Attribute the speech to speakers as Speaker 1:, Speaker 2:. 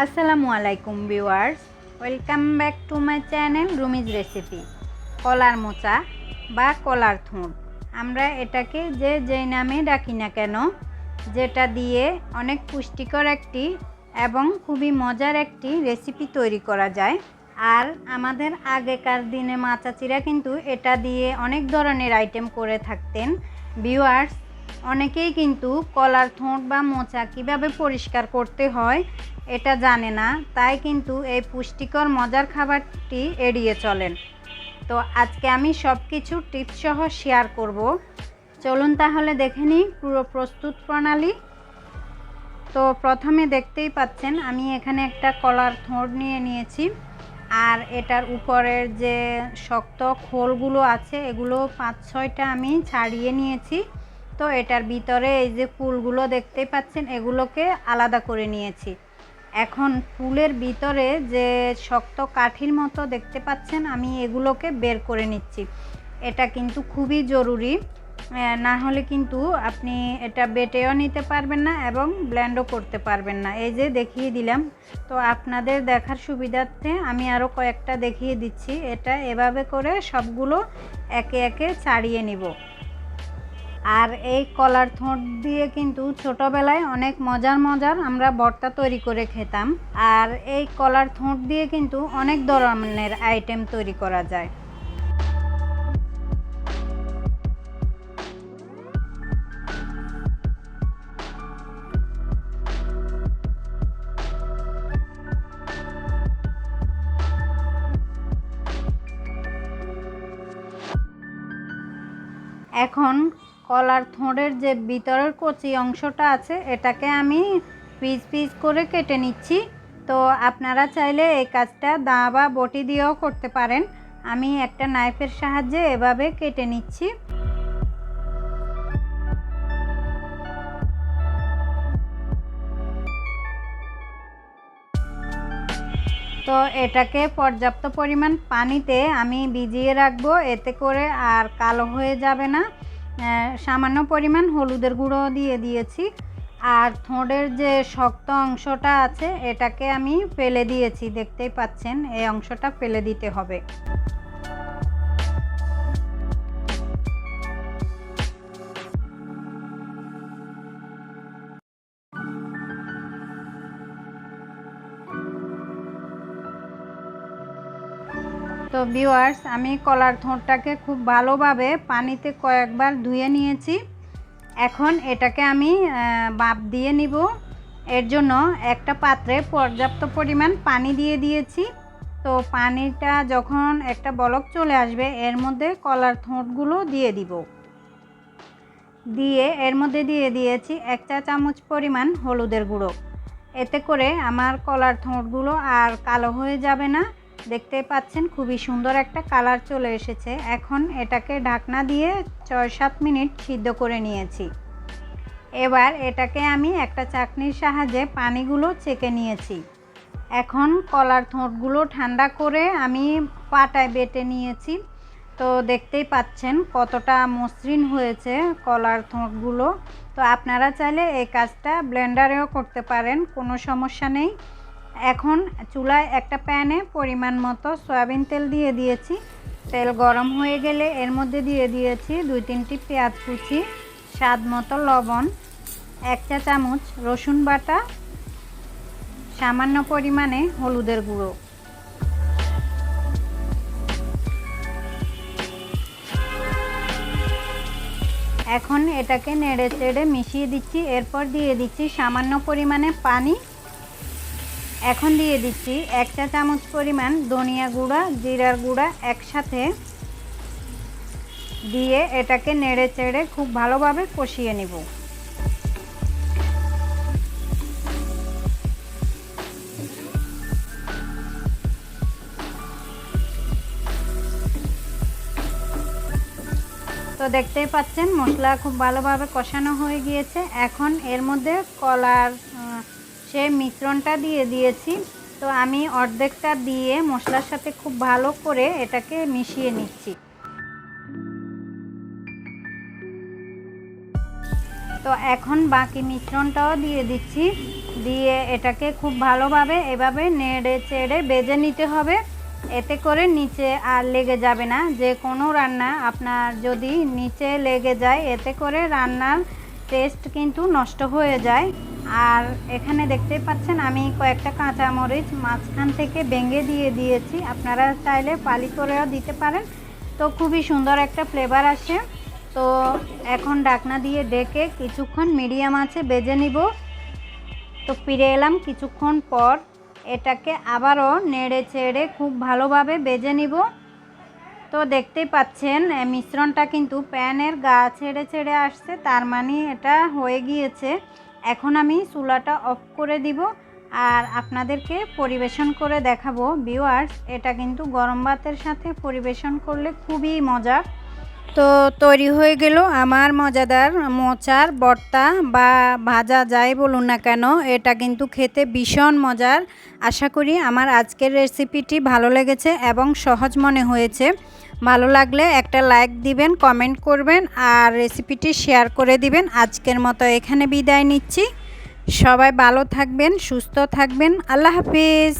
Speaker 1: আসসালামু আলাইকুম viewers, welcome back to my channel Rumi's recipe. কলার মোচা বা কলার থুঁট আমরা এটাকে যে যেই নামে ডাকি না কেন, যেটা দিয়ে অনেক পুষ্টিকর একটি এবং খুবই মজার একটি রেসিপি তৈরি করা যায়। আর আমাদের আগেকার দিনে মাচাচিরা কিন্তু এটা দিয়ে অনেক ধরনের আইটেম করে থাকতেন। ভিউয়ার্স অনেকেই কিন্তু কলার ঠোঁট বা মোচা কীভাবে পরিষ্কার করতে হয় এটা জানে না, তাই কিন্তু এই পুষ্টিকর মজার খাবারটি এড়িয়ে চলেন। তো আজকে আমি সব কিছু টিপস সহ শেয়ার করব। চলুন তাহলে দেখে নিই পুরো প্রস্তুত প্রণালী। তো প্রথমে দেখতেই পাচ্ছেন, আমি এখানে একটা কলার থোঁড় নিয়ে নিয়েছি। আর এটার উপরের যে শক্ত খোলগুলো আছে, এগুলো পাঁচ ছয়টা আমি ছাড়িয়ে নিয়েছি। তো এটার ভিতরে এই যে ফুলগুলো দেখতেই পাচ্ছেন, এগুলোকে আলাদা করে নিয়েছি। এখন ফুলের ভিতরে যে শক্ত কাঠির মতো দেখতে পাচ্ছেন, আমি এগুলোকে বের করে নিচ্ছি। এটা কিন্তু খুবই জরুরি। না হলে কিন্তু আপনি এটা বেটেও নিতে পারবেন না এবং ব্ল্যান্ডও করতে পারবেন না। এই যে দেখিয়ে দিলাম। তো আপনাদের দেখার সুবিধার্থে আমি আরও কয়েকটা দেখিয়ে দিচ্ছি। এটা এভাবে করে সবগুলো একে একে ছাড়িয়ে নিব। আর এই কলার ঠোঁট দিয়ে কিন্তু ছোটোবেলায় অনেক মজার মজার আমরা বর্তা তৈরি করে খেতাম। আর এই কলার ঠোঁট দিয়ে কিন্তু অনেক ধরনের আইটেম তৈরি করা যায়। এখন কলার থোঁড়ের যে ভিতরের কচি অংশটা আছে, এটাকে আমি পিস পিস করে কেটে নিচ্ছি। তো আপনারা চাইলে এই কাজটা দা বা বটি দিয়েও করতে পারেন। আমি একটা নাইফের সাহায্যে এভাবে কেটে নিচ্ছি। তো এটাকে পর্যাপ্ত পরিমাণ পানিতে আমি ভিজিয়ে রাখব, এতে করে আর কালো হয়ে যাবে না। সামান্য পরিমাণ হলুদের গুঁড়ো দিয়ে দিয়েছি। আর থোঁড়ের যে শক্ত অংশটা আছে, এটাকে আমি ফেলে দিয়েছি। দেখতেই পাচ্ছেন, এই অংশটা ফেলে দিতে হবে। তো ভিউয়ার্স আমি কলার থোঁটটাকে খুব ভালোভাবে পানিতে কয়েকবার ধুয়ে নিয়েছি। এখন এটাকে আমি বাপ দিয়ে নিব। এর জন্য একটা পাত্রে পর্যাপ্ত পরিমাণ পানি দিয়ে দিয়েছি। তো পানিটা যখন একটা বলক চলে আসবে, এর মধ্যে কলার থোঁটগুলো দিয়ে দিব। দিয়ে এর মধ্যে দিয়ে দিয়েছি এক চা চামচ পরিমাণ হলুদের গুঁড়ো। এতে করে আমার কলার থোঁটগুলো আর কালো হয়ে যাবে না। দেখতে পাচ্ছেন, খুবই সুন্দর একটা কালার চলে এসেছে। এখন এটাকে ঢাকনা দিয়ে ছয় সাত মিনিট সিদ্ধ করে নিয়েছি। এবার এটাকে আমি একটা চাকনির সাহায্যে পানিগুলো চেকে নিয়েছি। এখন কলার থোঁটগুলো ঠান্ডা করে আমি পাটায় বেটে নিয়েছি। তো দেখতেই পাচ্ছেন কতটা মসৃণ হয়েছে কলার থোঁটগুলো তো আপনারা চাইলে এই কাজটা ব্লেন্ডারেও করতে পারেন, কোনো সমস্যা নেই। এখন চুলায় একটা প্যানে পরিমাণ মতো সয়াবিন তেল দিয়ে দিয়েছি। তেল গরম হয়ে গেলে এর মধ্যে দিয়ে দিয়েছি দুই তিনটি পেঁয়াজ কুচি, স্বাদ মতো লবণ, এক চা চামচ রসুন বাটা, সামান্য পরিমাণে হলুদের গুঁড়ো। এখন এটাকে নেড়ে চেড়ে মিশিয়ে দিচ্ছি। এরপর দিয়ে দিচ্ছি সামান্য পরিমাণে পানি। এখন দিয়ে দিচ্ছি এক চা চামচ পরিমাণ ধনিয়া গুঁড়া, জিরার গুঁড়া একসাথে দিয়ে এটাকে নেড়ে চেড়ে খুব ভালোভাবে কষিয়ে নেব। তো দেখতেই পাচ্ছেন মশলা খুব ভালোভাবে কষানো হয়ে গিয়েছে। এখন এর মধ্যে কলার আহ, সে মিশ্রণটা দিয়ে দিয়েছি। তো আমি অর্ধেকটা দিয়ে মশলার সাথে খুব ভালো করে এটাকে মিশিয়ে নিচ্ছি। তো এখন বাকি মিশ্রণটাও দিয়ে দিচ্ছি। দিয়ে এটাকে খুব ভালোভাবে এভাবে নেড়ে চেড়ে বেজে নিতে হবে। এতে করে নিচে আর লেগে যাবে না। যে কোনো রান্না আপনার যদি নিচে লেগে যায় এতে করে রান্নার টেস্ট কিন্তু নষ্ট হয়ে যায়। আর এখানে দেখতে পাচ্ছেন, আমি কয়েকটা কাঁচামরিচ মাঝখান থেকে ভেঙে দিয়ে দিয়েছি। আপনারা চাইলে পালি করেও দিতে পারেন। তো খুবই সুন্দর একটা ফ্লেভার আসে। তো এখন ডাকনা দিয়ে ডেকে কিছুক্ষণ মিডিয়াম আছে বেজে নিব। তো ফিরে এলাম কিছুক্ষণ পর। এটাকে আবারও নেড়ে চেড়ে খুব ভালোভাবে বেজে নিব। তো দেখতেই পাচ্ছেন মিশ্রণটা কিন্তু প্যানের গা ছেড়ে ছেড়ে আসছে। তার মানে এটা হয়ে গিয়েছে। এখন আমি চুলাটা অফ করে দিব আর আপনাদেরকে পরিবেশন করে দেখাবো। ভিউয়ার্স এটা কিন্তু গরম ভাতের সাথে পরিবেশন করলে খুবই মজা। তো তৈরি হয়ে গেল আমার মজাদার মোচার বর্তা বা ভাজা যাই বলুন না কেন, এটা কিন্তু খেতে ভীষণ মজার। আশা করি আমার আজকের রেসিপিটি ভালো লেগেছে এবং সহজ মনে হয়েছে। ভালো লাগলে একটা লাইক দিবেন কমেন্ট করবেন আর রেসিপিটি শেয়ার করে দিবেন। আজকের মতো এখানে বিদায় নিচ্ছি। সবাই ভালো থাকবেন, সুস্থ থাকবেন। আল্লাহ হাফিজ।